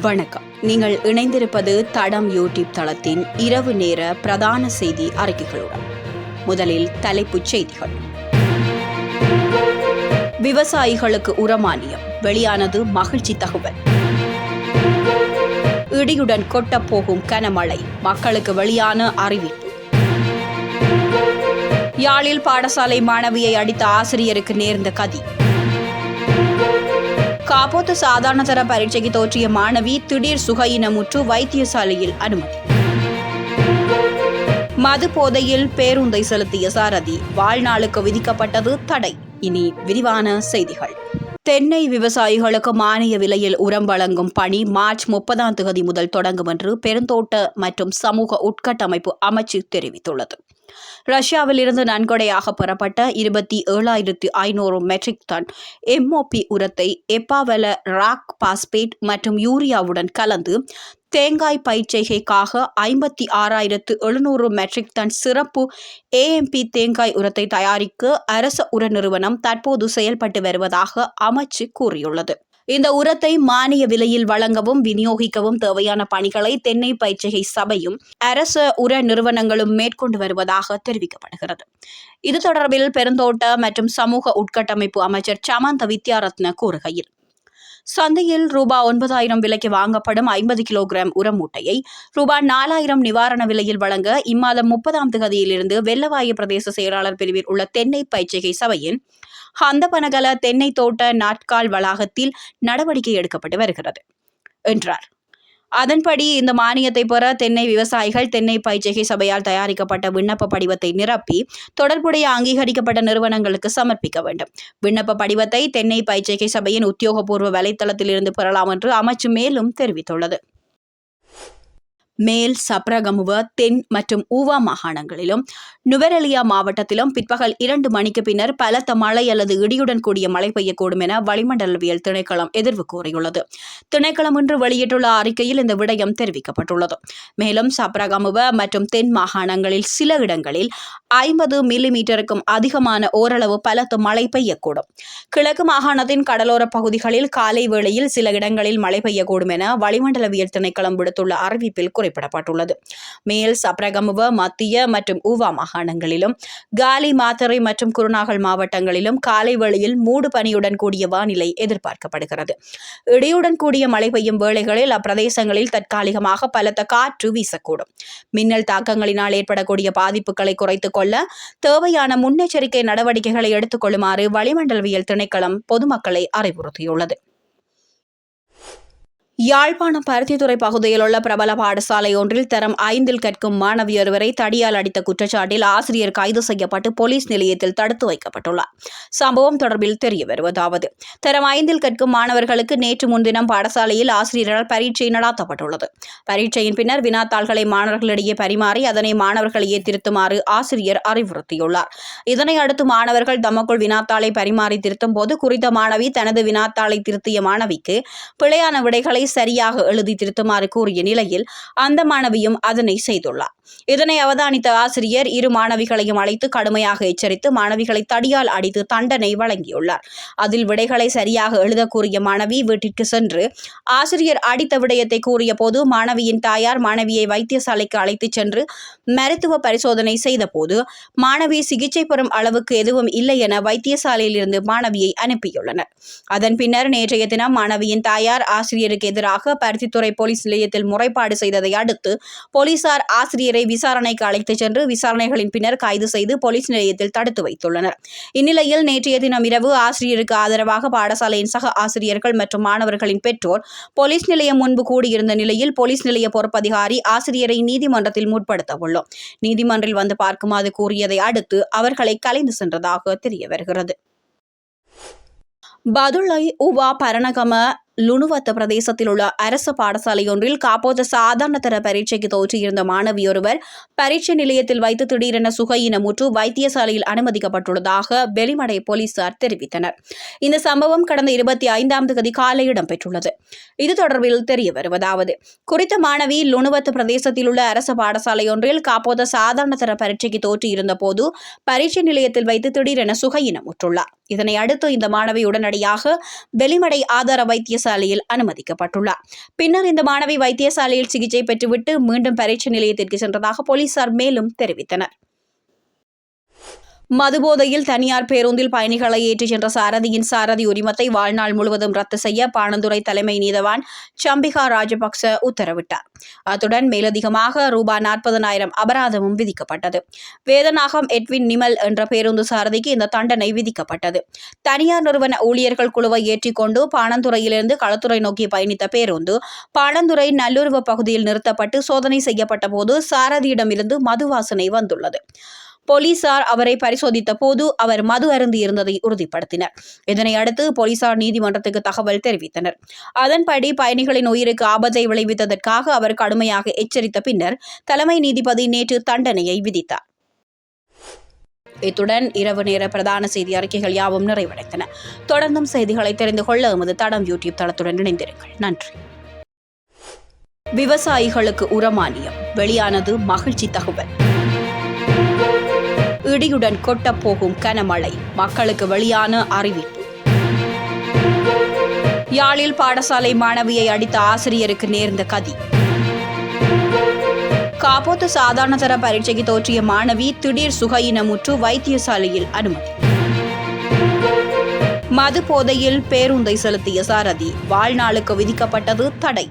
வணக்கம். நீங்கள் இணைந்திருப்பது தடம் யூடியூப் தளத்தின் இரவு நேர பிரதான செய்தி அறிக்கைகளுடன். முதலில் தலைப்புச் செய்திகள். விவசாயிகளுக்கு உரமானியம். வெளியானது மகிழ்ச்சி தகவல். இடியுடன் கொட்டப்போகும் கனமழை. மக்களுக்கு வெளியான அறிவிப்பு. யாழில் பாடசாலை மாணவியை அடித்த ஆசிரியருக்கு நேர்ந்த கதி. காப்போத்து சாதாரண தர பரீட்சைக்கு தோற்றிய மாணவி திடீர் சுகையினமுற்று வைத்தியசாலையில் அனுமதி. மது போதையில் பேருந்தை செலுத்திய சாரதி வாழ்நாளுக்கு விதிக்கப்பட்டது தடை. இனி விரிவான செய்திகள். தென்னை விவசாயிகளுக்கு மானிய விலையில் உரம் வழங்கும் பணி மார்ச் முப்பதாம் தேதி முதல் தொடங்கும் என்று பெருந்தோட்ட மற்றும் சமூக உட்கட்டமைப்பு அமைச்சு தெரிவித்துள்ளது. ரஷ்யாவில் இருந்து நன்கொடையாக பெறப்பட்ட இருபத்தி ஏழாயிரத்தி ஐநூறு மெட்ரிக் டன் எம்ஓபி உரத்தை எப்பாவெல ராக் பாஸ்பேட் மற்றும் யூரியாவுடன் கலந்து தேங்காய் பயிற்சிகைக்காக ஐம்பத்தி ஆறாயிரத்து எழுநூறு மெட்ரிக் டன் சிறப்பு ஏஎம்பி தேங்காய் உரத்தை தயாரிக்க அரச உர நிறுவனம் தற்போது செயல்பட்டு வருவதாக அமைச்சு கூறியுள்ளது. இந்த உரத்தை மானிய விலையில் வழங்கவும் விநியோகிக்கவும் தேவையான பணிகளை தென்னை பயிற்சிகை சபையும் அரச உர நிறுவனங்களும் மேற்கொண்டு வருவதாக தெரிவிக்கப்படுகிறது. இது தொடர்பில் பெருந்தோட்ட மற்றும் சமூக உட்கட்டமைப்பு அமைச்சர் சமந்த வித்யாரத்ன கூறுகையில் சந்தையில் ரூபா ஒன்பதாயிரம் விலைக்கு வாங்கப்படும் ஐம்பது கிலோகிராம் உரம் மூட்டையை ரூபா நாலாயிரம் நிவாரண விலையில் வழங்க இம்மாதம் முப்பதாம் தேதியிலிருந்து வெள்ளவாயு பிரதேச செயலாளர் பிரிவில் உள்ள தென்னை பயிற்சிகை சபையின் ஹந்தபனகல தென்னை தோட்ட நாட்கால் வளாகத்தில் நடவடிக்கை எடுக்கப்பட்டு வருகிறது. என்றார். அதன்படி இந்த மானியத்தை பெற தென்னை விவசாயிகள் தென்னை பயிற்சிகை சபையால் தயாரிக்கப்பட்ட விண்ணப்ப படிவத்தை நிரப்பி தொடர்புடைய அங்கீகரிக்கப்பட்ட நிறுவனங்களுக்கு சமர்ப்பிக்க வேண்டும். விண்ணப்ப படிவத்தை தென்னை பயிற்சிகை சபையின் உத்தியோகபூர்வ வலைத்தளத்திலிருந்து பெறலாம் என்று அமைச்சு மேலும் தெரிவித்துள்ளது. மேல் சப்ரகமுவ தென் மற்றும் ஊவா மாகாணங்களிலும் நுவரெலியா மாவட்டத்திலும் பிற்பகல் இரண்டு மணிக்கு பின்னர் பலத்த மழை அல்லது இடியுடன் கூடிய மழை பெய்யக்கூடும் என வளிமண்டலவியல் திணைக்களம் எதிர்வு கூறியுள்ளது. திணைக்களம் இன்று வெளியிட்டுள்ள அறிக்கையில் இந்த விடயம் தெரிவிக்கப்பட்டுள்ளது. மேலும் சப்ரகமுவ மற்றும் தென் மாகாணங்களில் சில இடங்களில் ஐம்பது மில்லி மீட்டருக்கும் அதிகமான ஓரளவு பலத்த மழை பெய்யக்கூடும். கிழக்கு மாகாணத்தின் கடலோர பகுதிகளில் காலை வேளையில் சில இடங்களில் மழை பெய்யக்கூடும் என வளிமண்டலவியல் திணைக்களம் விடுத்துள்ள அறிவிப்பில் குறிப்பிடப்பட்டுள்ளது. மேல் சப்ரகமுவ மத்திய மற்றும் ஊவா மாகாணங்களிலும் காலி மாத்தறை மற்றும் குருநாகல் மாவட்டங்களிலும் காலை வேளையில் மூடு பனியுடன் கூடிய வானிலை எதிர்பார்க்கப்படுகிறது. இடியுடன் கூடிய மழை பெய்யும் வேளைகளில் அப்பிரதேசங்களில் தற்காலிகமாக பலத்த காற்று வீசக்கூடும். மின்னல் தாக்கங்களினால் ஏற்படக்கூடிய பாதிப்புகளை குறைத்துக் கொள்ள தேவையான முன்னெச்சரிக்கை நடவடிக்கைகளை எடுத்துக் கொள்ளுமாறு வளிமண்டலவியல் திணைக்களம் பொதுமக்களை அறிவுறுத்தியுள்ளது. யாழ்ப்பாணம் பருத்தித்துறை பகுதியில் உள்ள பிரபல பாடசாலை ஒன்றில் தரம் ஐந்தில் கற்கும் மாணவியொருவரை தடியால் அடித்த குற்றச்சாட்டில் ஆசிரியர் கைது செய்யப்பட்டு போலீஸ் நிலையத்தில் தடுத்து வைக்கப்பட்டுள்ளார். சம்பவம் தொடர்பில் தெரிய வருவதாவது தரம் ஐந்தில் கற்கும் மாணவர்களுக்கு நேற்று முன்தினம் பாடசாலையில் ஆசிரியரால் பரீட்சை நடாத்தப்பட்டுள்ளது. பரீட்சையின் பின்னர் வினாத்தாள்களை மாணவர்களிடையே பரிமாறி அதனை மாணவர்களையே திருத்துமாறு ஆசிரியர் அறிவுறுத்தியுள்ளார். இதனை அடுத்து மாணவர்கள் தமக்குள் வினாத்தாளை பரிமாறி திருத்தும் போது குறித்த மாணவி தனது வினாத்தாளை திருத்திய மாணவிக்கு பிழையான விடைகளை சரியாக எழுதி திருத்துமாறு கூறிய நிலையில் அந்த மாணவியும் அதனை செய்துள்ளார். இதனை அவதானித்த ஆசிரியர் இரு மாணவிகளையும் அழைத்து கடுமையாக எச்சரித்து மாணவிகளை தடியால் அடித்து தண்டனை வழங்கியுள்ளார். அதில் விடைகளை சரியாக எழுத கூறிய மாணவி வீட்டிற்கு சென்று ஆசிரியர் அடித்த விடயத்தை கூறிய போது மாணவியின் தாயார் மாணவியை வைத்தியசாலைக்கு அழைத்துச் சென்று மருத்துவ பரிசோதனை செய்தபோது மாணவி சிகிச்சை பெறும் அளவுக்கு எதுவும் இல்லை என வைத்தியசாலையில் இருந்து மாணவியை அனுப்பியுள்ளனர். அதன் பின்னர் நேற்றைய தினம் மாணவியின் தாயார் ஆசிரியருக்கு எதிராக எதிராக பருத்தித்துறை போலீஸ் நிலையத்தில் முறைப்பாடு செய்ததை அடுத்து போலீசார் ஆசிரியரை விசாரணைக்கு அழைத்துச் சென்று விசாரணைகளின் பின்னர் கைது செய்து போலீஸ் நிலையத்தில் தடுத்து வைத்துள்ளனர். இந்நிலையில் நேற்றைய தினம் இரவு ஆசிரியருக்கு ஆதரவாக பாடசாலையின் சக ஆசிரியர்கள் மற்றும் மாணவர்களின் பெற்றோர் போலீஸ் நிலையம் முன்பு கூடியிருந்த நிலையில் போலீஸ் நிலைய பொறுப்பதிகாரி ஆசிரியரை நீதிமன்றத்தில் முற்படுத்த உள்ளோம் நீதிமன்றில் வந்து பார்க்குமாறு கூறியதை அடுத்து அவர்களை கலைந்து சென்றதாக தெரிய வருகிறது பதுளை உவா பரணகம லுணுவத்த பிரதேசத்தில் உள்ள அரசு பாடசாலையொன்றில் காப்போத சாதாரண தர பரீட்சைக்கு தோற்றியிருந்த மாணவியொருவர் பரீட்சை நிலையத்தில் வைத்து திடீரென சுகையினமுற்று வைத்தியசாலையில் அனுமதிக்கப்பட்டுள்ளதாக வெளிமடை போலீசார் தெரிவித்தனர். இந்த சம்பவம் கடந்த இருபத்தி ஐந்தாம் தேதி காலை இடம்பெற்றுள்ளது. இது தொடர்பில் தெரிய வருவதாவது குறித்த மாணவி லுணுவத்து பிரதேசத்தில் உள்ள அரசு பாடசாலையொன்றில் காப்போத சாதாரண தர பரீட்சைக்கு தோற்றியிருந்த போது பரீட்சை நிலையத்தில் வைத்து திடீரென சுகையினமுற்றுள்ளார். இதனை அடுத்து இந்த மாணவி உடனடியாக வெளிமடை ஆதார வைத்தியசாலையில் அனுமதிக்கப்பட்டுள்ளார். பின்னர் இந்த மாணவி வைத்தியசாலையில் சிகிச்சை பெற்றுவிட்டு மீண்டும் பரீட்சை நிலையத்திற்கு சென்றதாக போலீசார் மேலும் தெரிவித்தனர். மதுபோதையில் தனியார் பேருந்தில் பயணிகளை ஏற்றிச் சென்ற சாரதியின் சாரதி உரிமத்தை வாழ்நாள் முழுவதும் ரத்து செய்ய பாணந்துறை தலைமை நீதவான் சம்பிகா ராஜபக்ச உத்தரவிட்டார். அத்துடன் மேலதிகமாக ரூபாய் நாற்பதனாயிரம் அபராதமும் விதிக்கப்பட்டது. வேதநாகம் எட்வின் நிமல் என்ற பேருந்து சாரதிக்கு இந்த தண்டனை விதிக்கப்பட்டது. தனியார் நிறுவன ஊழியர்கள் குழுவை ஏற்றிக்கொண்டு பாணந்துறையிலிருந்து களத்துறை நோக்கி பயணித்த பேருந்து பாணந்துறை நல்லுறவு பகுதியில் நிறுத்தப்பட்டு சோதனை செய்யப்பட்ட போது சாரதியிடமிருந்து மது வாசனை வந்துள்ளது. போலீசார் அவரை பரிசோதித்த போது அவர் மது அருந்தி இருந்ததை உறுதிப்படுத்தினர். இதனை அடுத்து போலீசார் நீதிமன்றத்துக்கு தகவல் தெரிவித்தனர். அதன்படி பயணிகளின் உயிருக்கு ஆபத்தை விளைவித்ததற்காக அவர் கடுமையாக எச்சரித்த பின்னர் தலைமை நீதிபதி நேற்று தண்டனையை விதித்தார். இத்துடன் இரவு நேர பிரதான செய்தி அறிக்கைகள் யாவும் நிறைவடைந்தன. தொடர்ந்தும் செய்திகளை தெரிந்து கொள்ள எமது தடம் யூடியூப் தளத்துடன் இணைந்திருங்கள். நன்றி. விவசாயிகளுக்கு உரமானியம். வெளியானது மகிழ்ச்சி தகவல். இடியுடன் கொட்டப் போகும் கனமழை. மக்களுக்கு வெளியான அறிவிப்பு. யாழில் பாடசாலை மாணவியை அடித்த ஆசிரியருக்கு நேர்ந்த கதி. காப்போத்து சாதாரணதர பரீட்சைக்கு தோற்றிய மாணவி திடீர் சுகையினமுற்று வைத்தியசாலையில் அனுமதி. மது போதையில் பேருந்தை செலுத்திய சாரதி வாழ்நாளுக்கு விதிக்கப்பட்டது தடை.